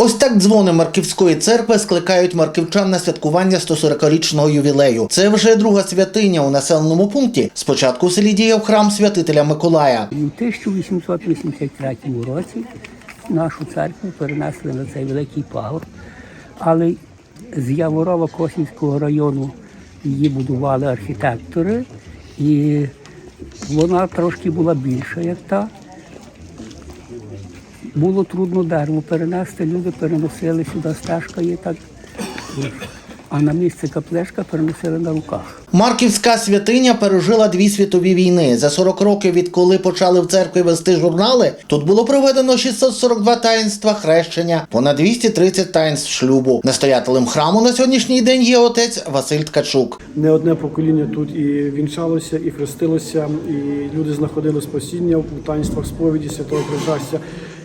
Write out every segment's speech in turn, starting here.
Ось так дзвони Марківської церкви скликають марківчан на святкування 140-річного ювілею. Це вже друга святиня у населеному пункті. Спочатку в селі діяв храм святителя Миколая. В 1883 році нашу церкву перенесли на цей великий пагорб, але з Яворова Косівського району її будували архітектори, і вона трошки була більша, як та. Було трудно дерево перенести, люди переносили сюди, стежка є так. А на місце каплешка переносили на руках. Марківська святиня пережила дві світові війни. За 40 років, відколи почали в церкві вести журнали, тут було проведено 642 таїнства хрещення, понад 230 таїнств шлюбу. Настоятелем храму на сьогоднішній день є отець Василь Ткачук. Не одне покоління тут і вінчалося, і хрестилося, і люди знаходили спасіння у таїнствах сповіді святого причастя.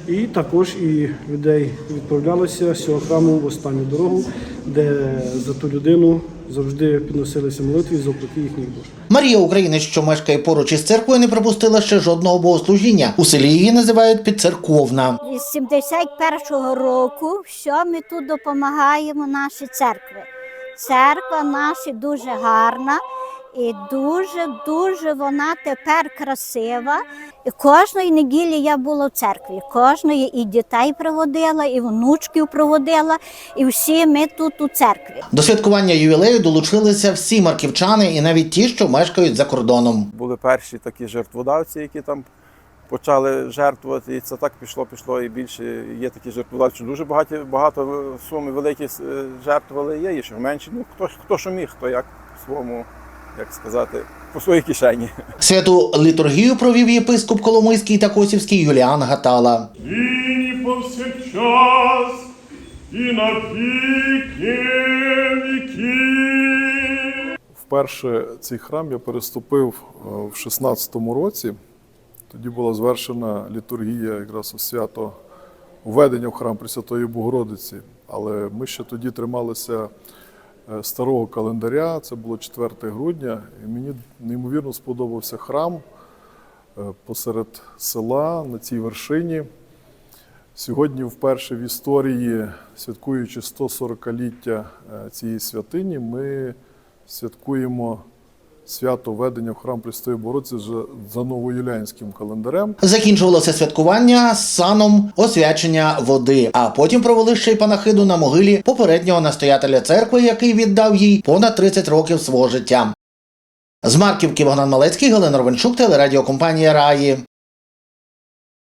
І також і людей відправлялося з цього храму в останню дорогу, де за ту людину завжди підносилися молитві за упокій їхніх душ. Марія Українець, що мешкає поруч із церквою, не пропустила ще жодного богослужіння. У селі її називають підцерковна. З 71-го року що ми тут допомагаємо нашій церкві. Церква наша дуже гарна і дуже дуже вона тепер красива. І кожної неділі я була в церкві. Кожної і дітей проводила, і внучків проводила, і всі ми тут у церкві. До святкування ювілею долучилися всі марківчани і навіть ті, що мешкають за кордоном. були перші такі жертводавці, які там почали жертвувати. І це так пішло, пішло і більше. Є такі жертводавці, дуже багато, багато суми великі е, жертвували. Є і що менші. Ну хто, хто що міг, хто як своєму, як сказати, по своїй кишені. Святу літургію провів єпископ Коломийський та Косівський Юліан Гатала. і повсякчас, і на віки віків. Вперше цей храм я переступив е, в 16-му році. Тоді була звершена літургія якраз у свято введення в храм Пресвятої Богородиці. Але ми ще тоді трималися старого календаря, це було 4 грудня, і мені неймовірно сподобався храм е, посеред села на цій вершині. Сьогодні, вперше в історії, святкуючи 140-ліття е, цієї святині, ми святкуємо свято введення в храм Престої Бороці за новоюлянським календарем. Закінчувалося святкування з саном освячення води, а потім провели ще й панахиду на могилі попереднього настоятеля церкви, який віддав їй понад 30 років свого життя. З Марківки Богдан Малецький, Галина Ровенчук, телерадіокомпанія Раї.